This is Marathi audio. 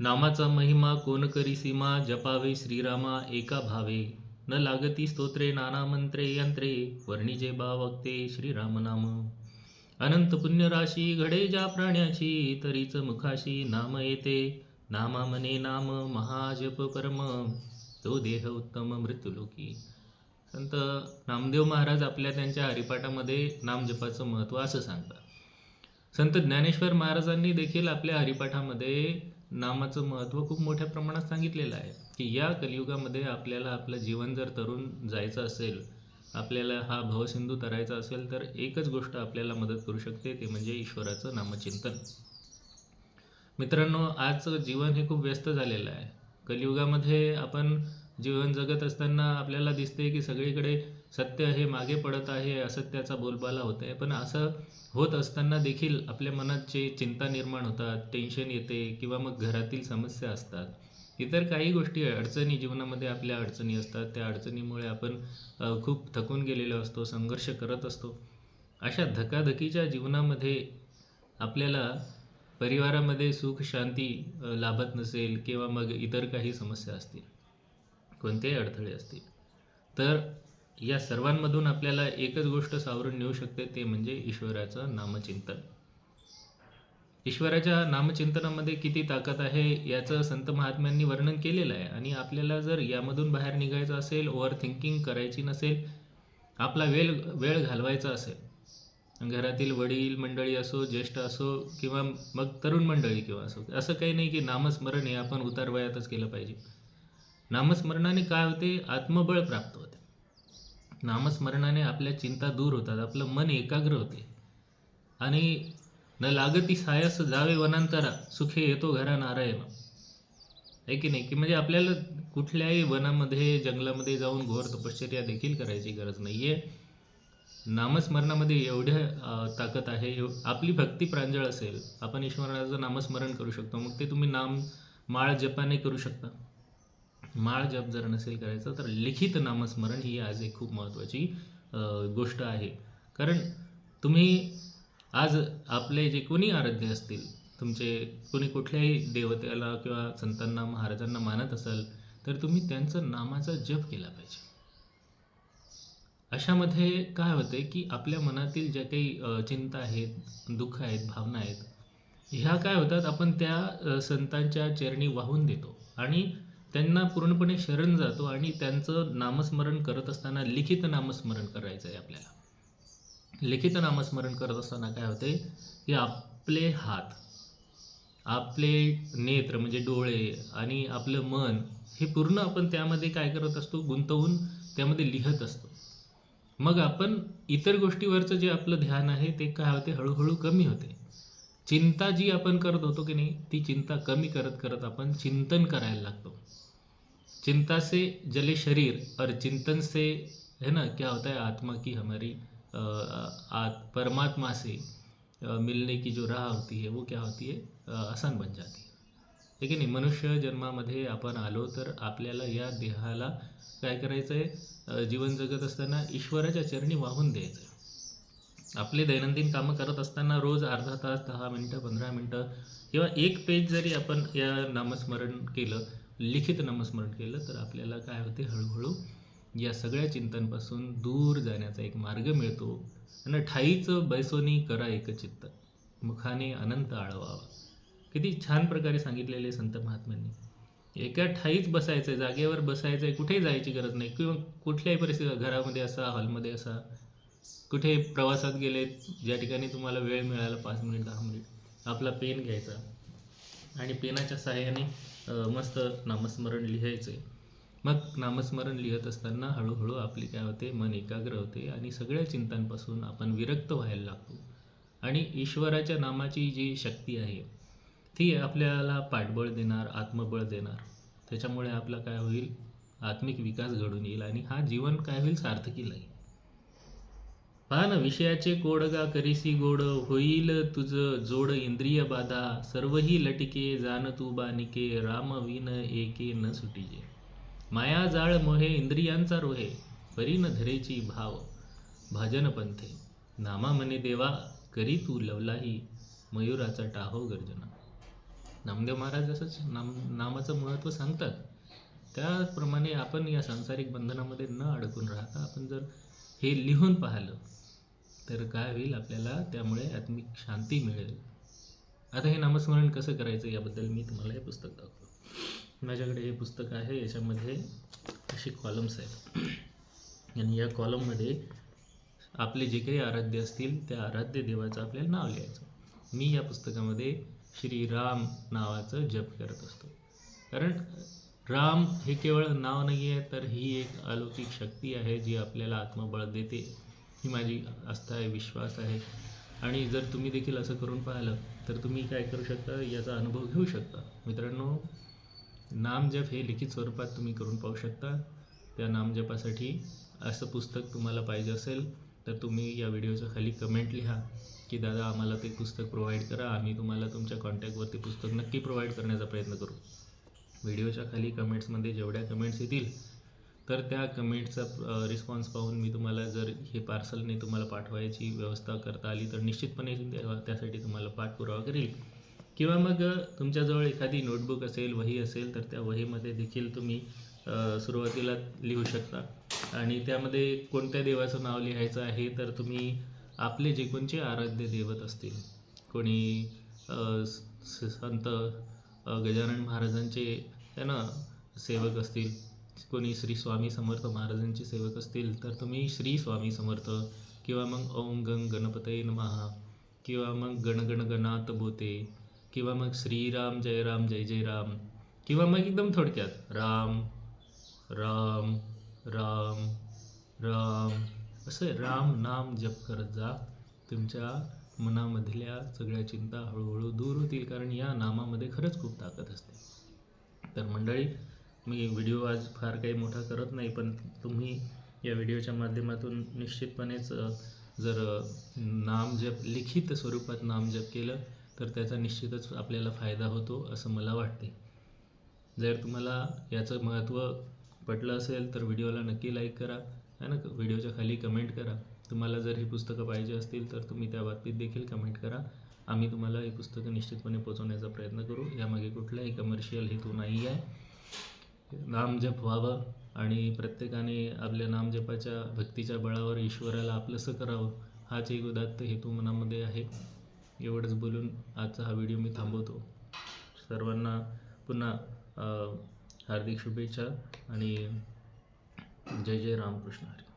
नामाचा महिमा कोण करी सीमा? जपावे श्रीरामा एका भावे. न लागती स्तोत्रे नाना मंत्रे यंत्रे. वर्णिजे बावक्ते श्रीराम नाम अनंत पुण्यराशी घडे ज्या प्राण्याची तरीच मुखाशी नाम येते. नामा मने नाम महाजप परम तो देह उत्तम मृत्युलोकी. संत नामदेव महाराज आपल्या त्यांच्या हरिपाठामध्ये नामजपाचं महत्त्व असं सांगतात. संत ज्ञानेश्वर महाराजांनी देखील आपल्या हरिपाठामध्ये नामाचं महत्त्व खूप मोठ्या प्रमाणात सांगितलेलं आहे. की या कलियुगामध्ये आपल्याला आपलं जीवन जर तरुण जायचं असेल आपल्याला हा भवसिंधू तरायचा असेल तर एकच गोष्ट आपल्याला मदत करू शकते ते म्हणजे ईश्वराचं नामचिंतन. मित्रांनो आजचं जीवन हे खूप व्यस्त झालेलं आहे. कलियुगामध्ये आपण जीवन जगत असताना आपल्याला दिसते की सगळीकडे सत्य हे मागे पडत आहे असत्याचा बोलबाला होत आहे. पण असं होत असताना देखील आपल्या मनात जे चिंता निर्माण होतात टेन्शन येते किंवा मग घरातील समस्या असतात इतर काही गोष्टी अडचणी जीवनामध्ये आपल्या अडचणी असतात. त्या अडचणीमुळे आपण खूप थकून गेलेलो असतो संघर्ष करत असतो. अशा धकाधकीच्या जीवनामध्ये आपल्याला परिवारामध्ये सुख शांती लाभत नसेल किंवा मग इतर काही समस्या असतील कोणतेही अडथळे असतील तर या सर्वांमधून आपल्याला एकच गोष्ट सावरून नेऊ शकते ते म्हणजे ईश्वराचं नामचिंतन. ईश्वराच्या नामचिंतनामध्ये किती ताकद आहे याचं संत महात्म्यांनी वर्णन केलेलं आहे. आणि आपल्याला जर यामधून बाहेर निघायचं असेल ओव्हर थिंकिंग करायची नसेल आपला वेळ वेळ घालवायचा असेल घरातील वडील मंडळी असो ज्येष्ठ असो किंवा मग तरुण मंडळी किंवा असो असं काही नाही की नामस्मरण हे आपण उतार वयातच केलं पाहिजे. नामस्मरणाने काय होते? आत्मबळ प्राप्त होते. नामस्मरणाने आपल्या चिंता दूर होतात आपलं मन एकाग्र होते. आणि न लागती सायस जावे वनांतरा सुखे येतो घरा नारायण. आहे की नाही? की म्हणजे आपल्याला कुठल्याही वनामध्ये जंगलामध्ये जाऊन घोर तपश्चर्या देखील करायची गरज नाही आहे नामस्मरणामध्ये एवढ्या ताकद आहे एव- आपली भक्ती प्रांजळ असेल आपण ईश्वराचं नामस्मरण करू शकतो. मग ते तुम्ही नाम माळ जपाने करू शकता. माळ जप जर नसेल करायचं तर लिखित नामस्मरण ही आज एक खूप महत्त्वाची गोष्ट आहे. कारण तुम्ही आज आपले जे कोणी आराध्य असतील तुमचे कोणी कुठल्याही देवतेला किंवा संतांना महाराजांना मानत असाल तर तुम्ही त्यांचं नामाचा जप केला पाहिजे. अशामध्ये काय होते की आपल्या मनातील ज्या काही चिंता आहेत दुःख आहेत भावना आहेत ह्या काय होतात आपण त्या संतांच्या चरणी वाहून देतो. आणि त्यांना पूर्णपणे शरण जातो आणि त्यांचं नामस्मरण करत असताना लिखित नामस्मरण करायचं आहे आपल्याला. लिखित नामस्मरण करत असताना काय होते? की आपले हात आपले नेत्र म्हणजे डोळे आणि आपलं मन हे पूर्ण आपण त्यामध्ये काय करत असतो? गुंतवून त्यामध्ये लिहत असतो. मग आपण इतर गोष्टीवरचं जे आपलं ध्यान आहे ते काय होते? हळूहळू कमी होते. चिंता जी आपण करत होतो की नाही ती चिंता कमी करत करत आपण चिंतन करायला लागतो. चिंता से जले शरीर और चिंतन से है ना क्या होता है आत्मा की हमारी आत परमात्मा से मिलने की जो राह होती है वो क्या होती है आसान बन जाती है। लेकिन नाही मनुष्य जन्मामध्ये आपण आलो तर आपल्याला या देहाला काय करायचं आहे? जीवन जगत असताना ईश्वराच्या चरणी वाहून द्यायचं आहे. आपले दैनंदिन कामं करत असताना रोज अर्धा तास दहा मिनटं पंधरा मिनटं किंवा एक पेज जरी आपण या नामस्मरण केलं लिखित नामस्मरण केलं तर आपल्याला काय होते? हळूहळू या सगळ्या चिंतनपासून दूर जाण्याचा एक मार्ग मिळतो आणि ठाईचं बैसोनी करा एकचित्त मुखाने अनंत आळवावा. किती छान प्रकारे सांगितलेले आहे संत महात्म्यांनी. एका ठाईच बसायचं आहे जागेवर बसायचं आहे कुठेही जायची गरज नाही. किंवा कुठल्याही परिस्थितीत घरामध्ये असा हॉलमध्ये असा कुठे प्रवासात गेले ज्या ठिकाणी तुम्हाला वेळ मिळाला पाच मिनिट दहा मिनिट आपला पेन घ्यायचा. आणि पेनाच्या सहाय्याने मस्त नामस्मरण लिहायचे मग नामस्मरण लिहत असताना हळूहळू आपली काय होते मन एकाग्र होते आणि सगळ्या चिंतांपासून आपण विरक्त व्हायला लागतो. आणि ईश्वराच्या नामाची जी शक्ती आहे ती आपल्याला पाठबळ देणार आत्मबळ देणार. त्याच्यामुळे आपला काय होईल? आत्मिक विकास घडून येईल आणि हा जीवन काय होईल? सार्थकी लागेल पहा ना विषयाचे कोडगा करीसी गोड होईल तुझ जोड इंद्रिय बाधा सर्वही लटिके जाण तू बानिके राम विन एके न सुटिजे. माया जाळ मोहे इंद्रियांचा रोहे परी न धरेची भाव भाजन पंथे. नामा मने देवा करी तू लवलाही मयुराचा टाहो गर्जना. नामदेव महाराज असंच नाम नामाचं महत्त्व सांगतात. त्याप्रमाणे आपण या सांसारिक बंधनामध्ये न अडकून राहता आपण जर हे लिहून पाहिलं तर काय होईल आपल्याला? त्यामुळे आत्मिक शांती मिळेल. आता हे नामस्मरण कसं करायचं याबद्दल मी तुम्हाला हे पुस्तक दाखवतो. माझ्याकडे हे पुस्तक आहे याच्यामध्ये असे कॉलम्स आहेत. आणि या कॉलममध्ये आपले जे काही आराध्य असतील त्या आराध्य देवाचं आपल्याला नाव लिहायचं. मी या पुस्तकामध्ये श्रीराम नावाचं जप करत असतो. कारण राम हे केवळ नाव नाही आहे तर ही एक अलौकिक शक्ती आहे जी आपल्याला आत्मबळ देते. ही माझी आस्था आहे विश्वास आहे. आणि जर तुम्ही देखील असं करून पाहिलं तर तुम्ही काय करू शकता? याचा अनुभव घेऊ शकता. मित्रांनो नामजप हे लिखित स्वरूपात तुम्ही करून पाहू शकता. त्या नामजपासाठी असं पुस्तक तुम्हाला पाहिजे असेल तर तुम्ही या व्हिडिओच्या खाली कमेंट लिहा की दादा आम्हाला ते पुस्तक प्रोव्हाइड करा. आम्ही तुम्हाला तुमच्या कॉन्टॅक्टवरती पुस्तक नक्की प्रोव्हाइड करण्याचा प्रयत्न करू. व्हिडिओच्या खाली कमेंट्समध्ये जेवढ्या कमेंट्स येतील तर त्या कमेंटचा रिस्पॉन्स पाहून मी तुम्हाला जर हे पार्सलने तुम्हाला पाठवायची व्यवस्था करता आली तर निश्चितपणे त्यासाठी तुम्हाला पाठपुरावा करेल. किंवा मग तुमच्याजवळ एखादी नोटबुक असेल वही असेल तर त्या वहीमध्ये देखील तुम्ही सुरुवातीला लिहू शकता. आणि त्यामध्ये कोणत्या देवाचं नाव लिहायचं आहे तर तुम्ही आपले जे कोणचे आराध्य देवत असतील कोणी स- संत गजानन महाराजांचे है ना सेवक असतील कोणी श्री स्वामी समर्थ महाराजांचे सेवक असतील तर तुम्ही श्री स्वामी समर्थ. किंवा मग ओम गंग गणपतये नमहा किंवा मग गण गणात बोते किंवा मग श्रीराम जय राम जय जय राम. किंवा मग एकदम थोडक्यात राम राम राम राम. असं राम नाम जप करत जा. तुमच्या मनामधल्या सगळ्या चिंता हळूहळू दूर होतील कारण या नामामध्ये खरंच खूप ताकद असते. तर मंडळी मी व्हिडिओ आज फार काही मोठा करत नाही पण तुम्ही या व्हिडिओच्या माध्यमातून निश्चितपणेच जर नामजप लिखित स्वरूपात नामजप केलं तर त्याचा निश्चितच आपल्याला फायदा होतो असं मला वाटते. जर तुम्हाला याचं महत्त्व पटलं असेल तर व्हिडिओला नक्की लाईक करा है ना? व्हिडिओच्या खाली कमेंट करा. तुम्हाला जर ही पुस्तकं पाहिजे असतील तर तुम्ही त्या बाबतीत देखील कमेंट करा. आम्ही तुम्हाला ही पुस्तकं निश्चितपणे पोचवण्याचा प्रयत्न करू. यामागे कुठलाही कमर्शियल हेतू नाही आहे नामजप व्हावं आणि प्रत्येकाने आपल्या नामजपाच्या भक्तीच्या बळावर ईश्वराला आपलंसं करावं हाच एक उदात्त हेतू मनामध्ये आहे. एवढंच बोलून आजचा हा व्हिडिओ मी थांबवतो. सर्वांना पुन्हा हार्दिक शुभेच्छा आणि जय जय रामकृष्ण. हरी